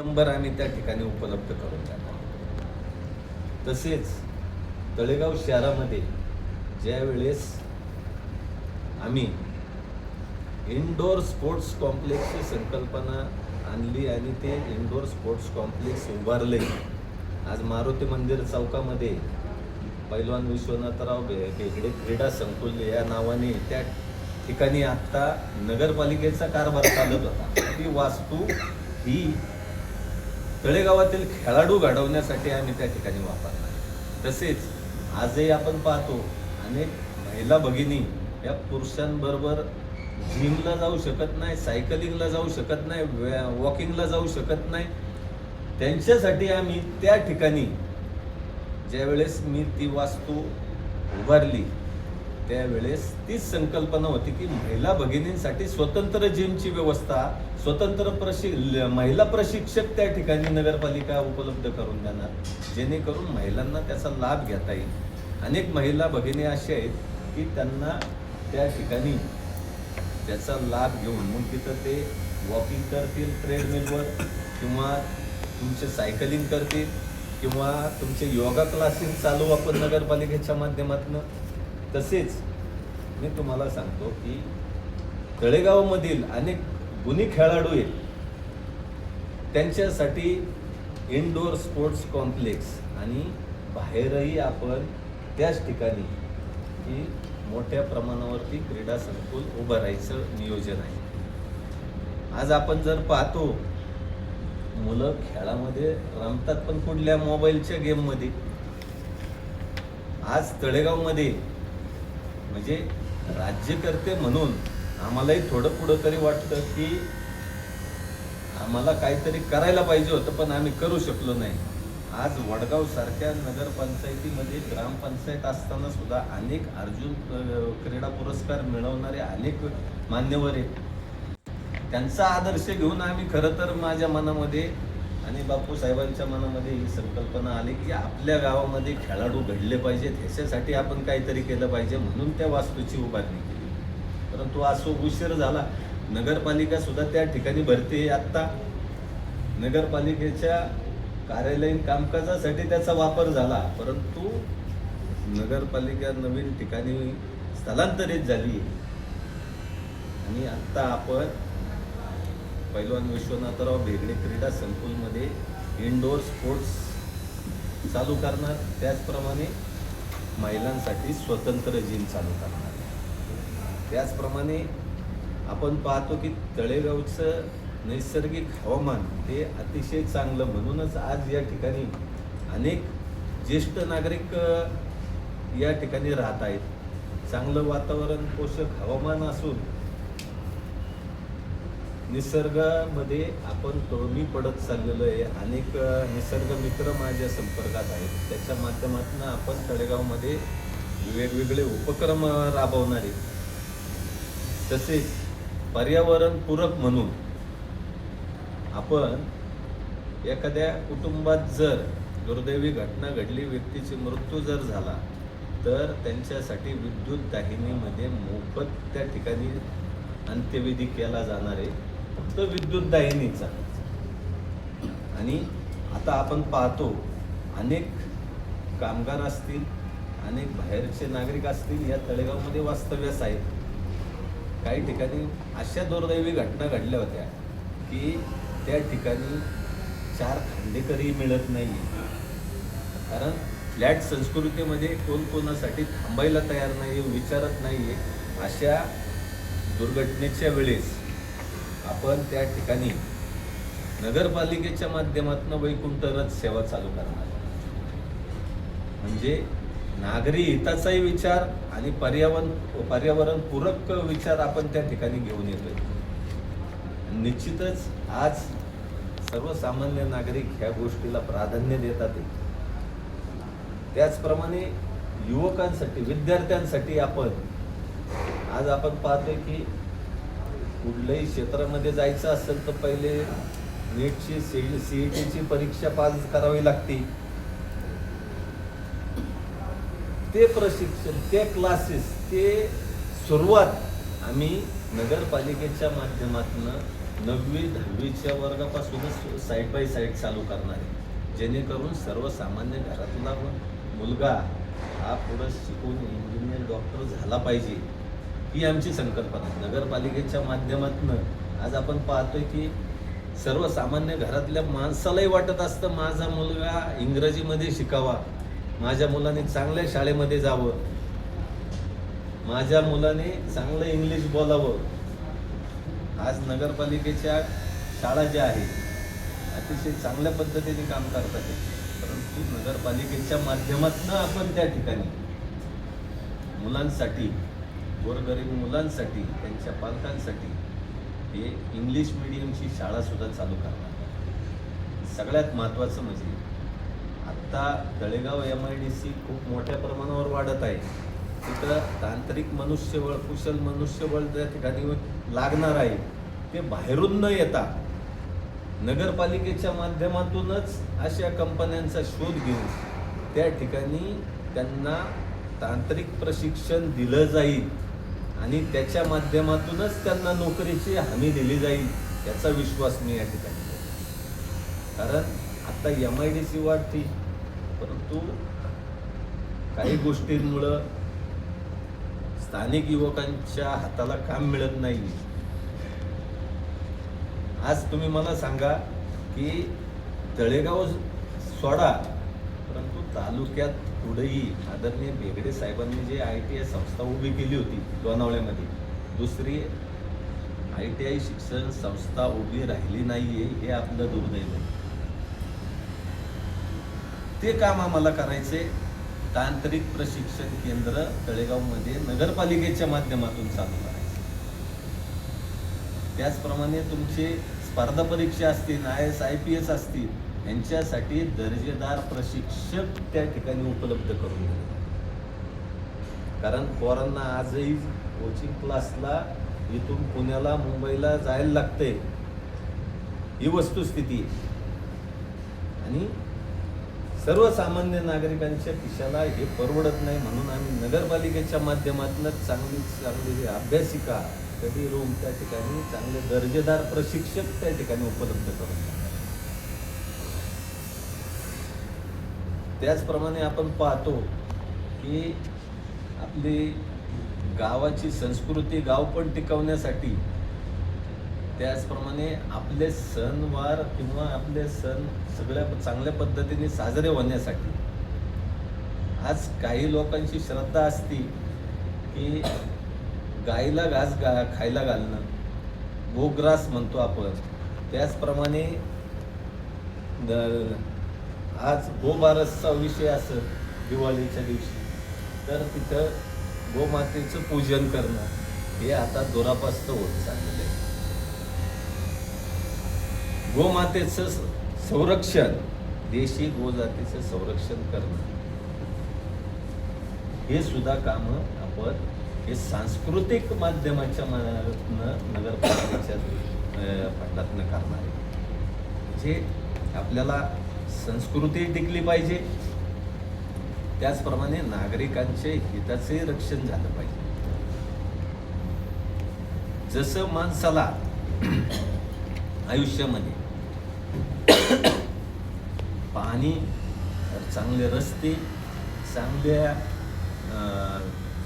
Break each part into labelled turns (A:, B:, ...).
A: Number आम्ही त्या ठिकाणी उपलब्ध करून देणार तसेच तळेगाव शहरामध्ये ज्या वेळेस आम्ही इनडोअर स्पोर्ट्स कॉम्प्लेक्सची संकल्पना आणली आणि ते इनडोअर स्पोर्ट्स कॉम्प्लेक्स उभारले आज मारुती मंदिर चौकामध्ये पैलवान विश्वनाथराव बेगडे क्रीडा संकुल या नावाने त्या ठिकाणी आत्ता नगरपालिकेचा कारभार चालत होता. ती वास्तू ही तळेगावातील खेळाडू घडवण्यासाठी आम्ही त्या ठिकाणी वापरणार तसेच आजही आपण पाहतो अनेक महिला भगिनी या पुरुषांबरोबर जिमला जाऊ शकत नाही सायकलिंगला जाऊ शकत नाही वॉकिंगला जाऊ शकत नाही. त्यांच्यासाठी आम्ही त्या ठिकाणी ज्यावेळेस मी ती वास्तू उभारली त्यावेळेस तीच संकल्पना होती की महिला भगिनींसाठी स्वतंत्र जिमची व्यवस्था स्वतंत्र प्रशि महिला प्रशिक्षक त्या ठिकाणी नगरपालिका उपलब्ध करून देणार जेणेकरून महिलांना त्याचा लाभ घेता येईल. अनेक महिला भगिनी अशा आहेत की त्यांना त्या ठिकाणी त्याचा लाभ घेऊन मग तिथं ते वॉकिंग करतील ट्रेडमिलवर किंवा तुमचे सायकलिंग करतील किंवा तुमचे योगा क्लासेस चालू आपण नगरपालिकेच्या माध्यमातून तसेच मी तुम्हाला सांगतो की तळेगावमधील अनेक गुणी खेळाडू आहेत. त्यांच्यासाठी इनडोअर स्पोर्ट्स कॉम्प्लेक्स आणि बाहेरही आपण त्याच ठिकाणी की मोठ्या प्रमाणावरती क्रीडा संकुल उभं राहायचं नियोजन आहे. आज आपण जर पाहतो मुलं खेळामध्ये रमतात पण कुठल्या मोबाईलच्या गेममध्ये आज तळेगावमध्ये म्हणजे राज्यकर्ते म्हणून आम्हालाही थोडं पुढं तरी वाटतं की आम्हाला काहीतरी करायला पाहिजे होतं पण आम्ही करू शकलो नाही. आज वडगाव सारख्या नगरपंचायतीमध्ये ग्रामपंचायत असताना सुद्धा अनेक अर्जुन क्रीडा पुरस्कार मिळवणारे अनेक मान्यवर आहेत. त्यांचा आदर्श घेऊन आम्ही खरं तर माझ्या मनामध्ये आणि बापू साहेबांच्या मनामध्ये ही संकल्पना आली की आपल्या गावामध्ये खेळाडू घडले पाहिजेत ह्याच्यासाठी आपण काहीतरी केलं पाहिजे म्हणून त्या वास्तूची उभारणी केली. परंतु असो उशीर झाला. नगरपालिका सुद्धा त्या ठिकाणी भरते आहे आत्ता. नगरपालिकेच्या कार्यालयीन कामकाजासाठी त्याचा वापर झाला. परंतु नगरपालिका नवीन ठिकाणी स्थलांतरित झाली आणि आत्ता आपण पैलवान विश्वनाथराव भेगडे क्रीडा संकुलमध्ये इनडोअर स्पोर्ट्स चालू करणार. त्याचप्रमाणे महिलांसाठी स्वतंत्र जिम चालू करणार. त्याचप्रमाणे आपण पाहतो की तळेगावचं नैसर्गिक हवामान हे अतिशय चांगलं. म्हणूनच आज या ठिकाणी अनेक ज्येष्ठ नागरिक या ठिकाणी राहत आहेत. चांगलं वातावरण पोषक हवामान असून निसर्गामध्ये आपण कमी पडत चाललेलो आहे. अनेक निसर्गमित्र निसर्ग मित्र माझ्या संपर्कात आहेत. त्याच्या माध्यमातून आपण तळेगावमध्ये वेगवेगळे उपक्रम राबवणारे तसेच पर्यावरणपूरक म्हणून आपण एखाद्या कुटुंबात जर दुर्दैवी घटना घडली व्यक्तीची मृत्यू जर झाला तर त्यांच्यासाठी विद्युत दाहिनीमध्ये मोफत त्या ठिकाणी अंत्यविधी केला जाणार आहे. फक्त विद्युत दाहिनीचा आणि आता आपण पाहतो अनेक कामगार असतील अनेक बाहेरचे नागरिक असतील या तळेगावमध्ये वास्तव्यास आहेत. काही ठिकाणी अशा दुर्दैवी घटना घडल्या होत्या की त्या ठिकाणी चार खांडेकरही मिळत नाही कारण फ्लॅट संस्कृतीमध्ये कोण कोणासाठी थांबायला तयार नाही विचारत नाही अशा दुर्घटनेच्या वेळेस आपण त्या ठिकाणी नगरपालिकेच्या माध्यमातून वैकुंठ रथ सेवा चालू करणार. म्हणजे नागरी हिताचाही विचार आणि पर्यावरण पर्यावरण पूरक विचार आपण त्या ठिकाणी घेऊन येतोय. निश्चितच आज सर्वसामान्य नागरिक ह्या गोष्टीला प्राधान्य देतात. त्याचप्रमाणे युवकांसाठी विद्यार्थ्यांसाठी आपण आज आपण पाहतोय की कुठल्याही क्षेत्रामध्ये जायचं असेल तर पहिले नीटची सी सी ई टीची परीक्षा पास करावी लागते. ते प्रशिक्षण ते क्लासेस ते सुरुवात आम्ही नगरपालिकेच्या माध्यमातून नववी दहावीच्या वर्गापासूनच साईड बाय साईड चालू करणार आहे. जेणेकरून सर्वसामान्य घरातला मुलगा हा पुढं शिकून इंजिनियर डॉक्टर झाला पाहिजे. ही आमची संकल्पना नगरपालिकेच्या माध्यमातून आज आपण पाहतोय की सर्वसामान्य घरातल्या माणसालाही वाटत असतं माझा मुलगा इंग्रजीमध्ये शिकावा माझ्या मुलाने चांगल्या शाळेमध्ये जावं माझ्या मुलाने चांगलं इंग्लिश बोलावं आज नगरपालिकेच्या शाळा ज्या आहेत अतिशय चांगल्या पद्धतीने काम करतात आहे. परंतु नगरपालिकेच्या माध्यमातून आपण त्या ठिकाणी मुलांसाठी गोरगरीब मुलांसाठी त्यांच्या पालकांसाठी हे इंग्लिश मिडियमची शाळासुद्धा चालू करणार सगळ्यात महत्त्वाचं म्हणजे आत्ता Talegaon M I D C खूप मोठ्या प्रमाणावर वाढत आहे. तिथं तांत्रिक मनुष्यबळ कुशल मनुष्यबळ त्या ठिकाणी लागणार आहे ते बाहेरून न येता नगरपालिकेच्या माध्यमातूनच अशा कंपन्यांचा शोध घेऊन त्या ठिकाणी त्यांना तांत्रिक प्रशिक्षण दिलं जाईल. आणि त्याच्या माध्यमातूनच त्यांना नोकरीची हमी दिली जाईल याचा विश्वास मी या ठिकाणी कारण आता एम आय डी सी वाढती परंतु काही गोष्टींमुळं स्थानिक युवकांच्या हाताला काम मिळत नाही. आज तुम्ही मला सांगा की तळेगाव सोडा तालुक्यात पुढेही आदरणीय बेगडे साहेबांनी जे आय टी आय संस्था उभी केली होती लोणावळ्यामध्ये दुसरी आय टी आय शिक्षण संस्था उभी राहिली नाहीये हे आपलं दुर्दैव आहे. ते काम आम्हाला करायचे. तांत्रिक प्रशिक्षण केंद्र तळेगावमध्ये नगरपालिकेच्या माध्यमातून चालू करायचं. त्याचप्रमाणे तुमचे स्पर्धा परीक्षा असतील I S I P S असतील यांच्यासाठी दर्जेदार प्रशिक्षक त्या ठिकाणी उपलब्ध करून दिले. कारण पोरांना आजही कोचिंग क्लासला इथून पुण्याला मुंबईला जायला लागते. ही वस्तुस्थिती आणि सर्वसामान्य नागरिकांच्या खिशाला हे परवडत नाही म्हणून आम्ही नगरपालिकेच्या माध्यमातून चांगली चांगली अभ्यासिका स्टडी रूम त्या ठिकाणी चांगले दर्जेदार प्रशिक्षक त्या ठिकाणी उपलब्ध करून त्याचप्रमाणे आपण पाहतो की आपली गावाची संस्कृती गाव पण टिकवण्यासाठी त्याचप्रमाणे आपले सणवार किंवा आपले सण सगळ्या चांगल्या पद्धतीने साजरे होण्यासाठी. आज काही लोकांची श्रद्धा असती की गाईला घास गा खायला घालणं गोग्रास म्हणतो आपण. त्याचप्रमाणे आज गोबारसचा विषय असं दिवाळीच्या दिवशी तर तिथं गोमातेचं पूजन करणं हे आता दोरापास्त होत चाललेलं आहे. गोमातेचं संरक्षण देशी गोजातीचं संरक्षण करणं हे सुद्धा काम आपण हे सांस्कृतिक माध्यमाच्या माध्यमातनं नगरपालिकेच्या अं, फंडातनं करणार आहे. जे आपल्याला संस्कृती टिकली पाहिजे. त्याचप्रमाणे नागरिकांचे हिताचे रक्षण झालं पाहिजे. जसं माणसाला आयुष्यामध्ये पाणी चांगले रस्ते चांगल्या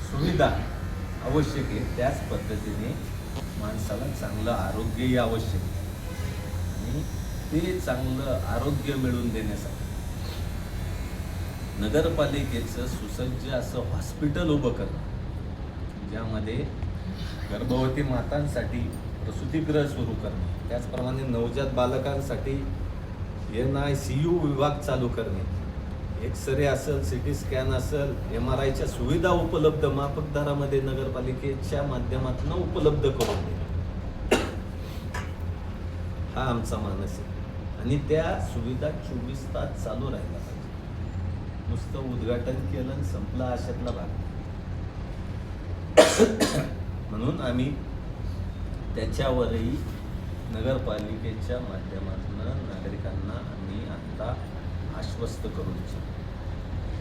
A: सुविधा आवश्यक आहे. त्याच पद्धतीने माणसाला चांगलं आरोग्यही आवश्यक आहे. आणि ते चांगलं आरोग्य मिळवून देण्यासाठी. नगरपालिकेचं सुसज्ज असं हॉस्पिटल उभं करणं ज्यामध्ये गर्भवती मातांसाठी प्रसूतिगृह सुरू करणे त्याचप्रमाणे नवजात बालकांसाठी एन आय सी यू विभाग चालू करणे एक्सरे असेल सी टी स्कॅन असेल एम आर आयच्या सुविधा उपलब्ध माफक दरामध्ये नगरपालिकेच्या माध्यमातून उपलब्ध करून देणे. हा आमचा मानस आहे. आणि त्या सुविधा चोवीस तास चालू राहिल्या पाहिजे. नुसतं उद्घाटन केलं आणि संपला अशातला भाग. म्हणून आम्ही त्याच्यावरही नगरपालिकेच्या माध्यमातून नागरिकांना आम्ही आता आश्वस्त करू इच्छितो.